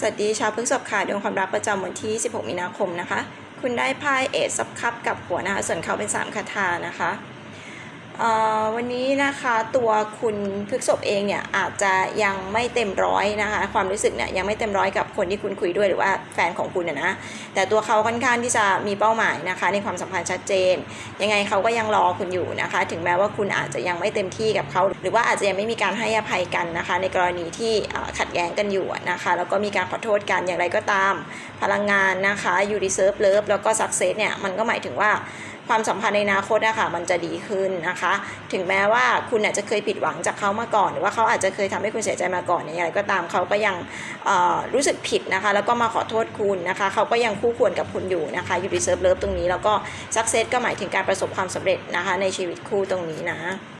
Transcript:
สวัสดีชาวพฤษภค่ะดวงความรักประจำวันที่ 16 มีนาคมนะคะ คุณได้ไพ่เอซซับคัพกับหัวนะคะ ส่วนเขาเป็น 3 คาถานะคะ วันนี้นะคะตัวคุณพฤกษบเองเนี่ยอาจจะยังไม่เต็มร้อยนะคะ ความรู้สึกเนี่ยยังไม่เต็มร้อยกับคนที่คุณคุยด้วยหรือว่าแฟนของคุณนะนะ แต่ตัวเขาค่อนข้างที่จะมีเป้าหมายนะคะ ในความสัมพันธ์ชัดเจน ยังไงเขาก็ยังรอคุณอยู่นะคะ ถึงแม้ว่าคุณอาจจะยังไม่เต็มที่กับเขา หรือว่าอาจจะยังไม่มีการให้อภัยกันนะคะ ในกรณีที่ขัดแย้งกันอยู่นะคะ แล้วก็มีการขอโทษกันอย่างไรก็ตาม พลังงานนะคะยูดีเซิร์ฟเลิฟแล้วก็สักเซสเนี่ยมันก็หมายถึงว่า ความสัมพันธ์ในอนาคตนะคะมันจะดีขึ้นนะคะ ถึงแม้ว่าคุณอาจจะเคยผิดหวังจากเขามาก่อน หรือว่าเขาอาจจะเคยทำให้คุณเสียใจมาก่อนเนี่ยอย่างไรก็ตามเขาก็ยังรู้สึกผิดนะคะ แล้วก็มาขอโทษคุณนะคะ เขาก็ยังคู่ควรกับคุณอยู่นะคะยูดีเซิร์ฟเลิฟตรงนี้แล้วก็สักเซสก็หมายถึงการประสบความสำเร็จนะคะในชีวิตคู่ตรงนี้นะ